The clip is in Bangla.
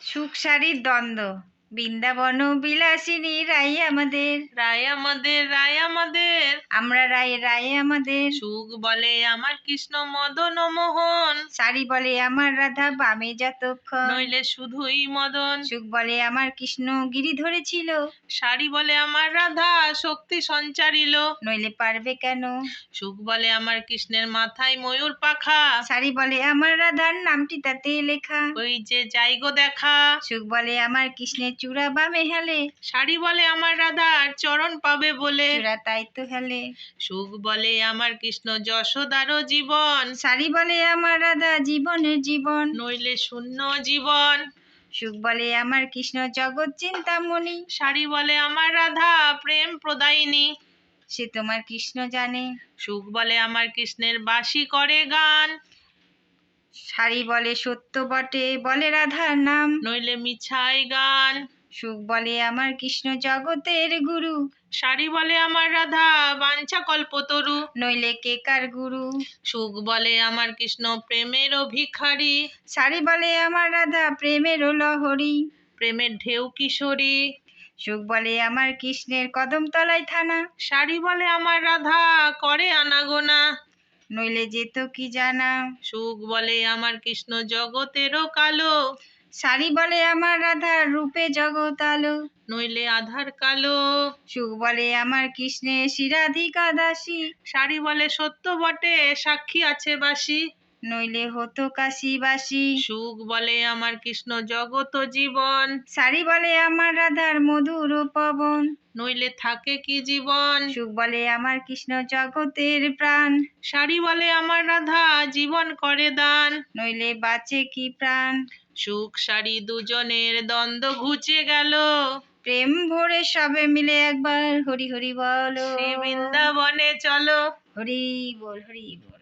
সুখ সারির দ্বন্দ্ব। বৃন্দাবন বিলাসিনী রায় আমাদের। রায় আমাদের রায় আমাদের। আমরা রায় রায় আমাদের। সুখ বলে আমার কৃষ্ণ মদন মোহন। সারি বলে আমার রাধা বামে যতক্ষণ। নইলে শুধুই মদন। সুখ বলে আমার কৃষ্ণ গিরি ধরেছিল। সারি বলে আমার রাধা শক্তি সঞ্চারিল। নইলে পারবে কেন? সুখ বলে আমার কৃষ্ণের মাথায় ময়ূর পাখা। সারি বলে আমার রাধার নামটি তাতে লেখা। ওই যে যাইগো দেখা। সুখ বলে আমার কৃষ্ণের চূড়া বামে হেলে শাড়ি বলে আমার রাধার চরণ পাবে বলে। চূড়া তাই তো হেলে। সুখ বলে আমার কৃষ্ণ যশোদারও জীবন। সারি বলে আমার রাধা জীবনের জীবন। নইলে শূন্য জীবন। সুখ বলে আমার কৃষ্ণ জগৎ চিন্তামণি। শাড়ি বলে আমার রাধা প্রেম প্রদায়িনী। সে তোমার কৃষ্ণ জানে। সুখ বলে আমার কৃষ্ণের বাসি করে গান। সারি বলে সত্য বটে বলে রাধার নাম। নইলে মিছাই গান সুখ বলে আমার কৃষ্ণ জগতের গুরু। শাড়ি বলে আমার রাধা বাঞ্ছা কল্পতরু নইলে কে কার গুরু। সুখ বলে আমার কৃষ্ণ প্রেমের ভিখারি সারি বলে আমার রাধা প্রেমের লহরি। প্রেমের ঢেউ কিশোরী। সুখ বলে আমার কৃষ্ণের কদম তলায় থানা। শাড়ি বলে আমার রাধা করে আনাগোনা। নইলে যেত কি জানা? সুখ বলে আমার কৃষ্ণ জগতেরও কালো। শাড়ি বলে আমার রাধার রূপে জগৎ আলো। নইলে আধার কালো। সুখ বলে আমার কৃষ্ণে শিরাধিকা দাসী শাড়ি বলে সত্য বটে সাক্ষী আছে বাসি। নইলে হতো কাশিবাসী। সুখ বলে আমার কৃষ্ণ জগত জীবন। সারি বলে আমার রাধার মধুর পবন। নইলে থাকে কি জীবন? সুখ বলে আমার কৃষ্ণ জগতের প্রাণ। শাড়ি বলে আমার রাধা জীবন করে দান। নইলে বাঁচে কি প্রাণ? সুখ সারি দুজনের দ্বন্দ্ব ঘুচে গেল। প্রেম ভরে সবে মিলে একবার। হরি হরি বলো। বৃন্দাবনে চলো। হরি বল হরি বল।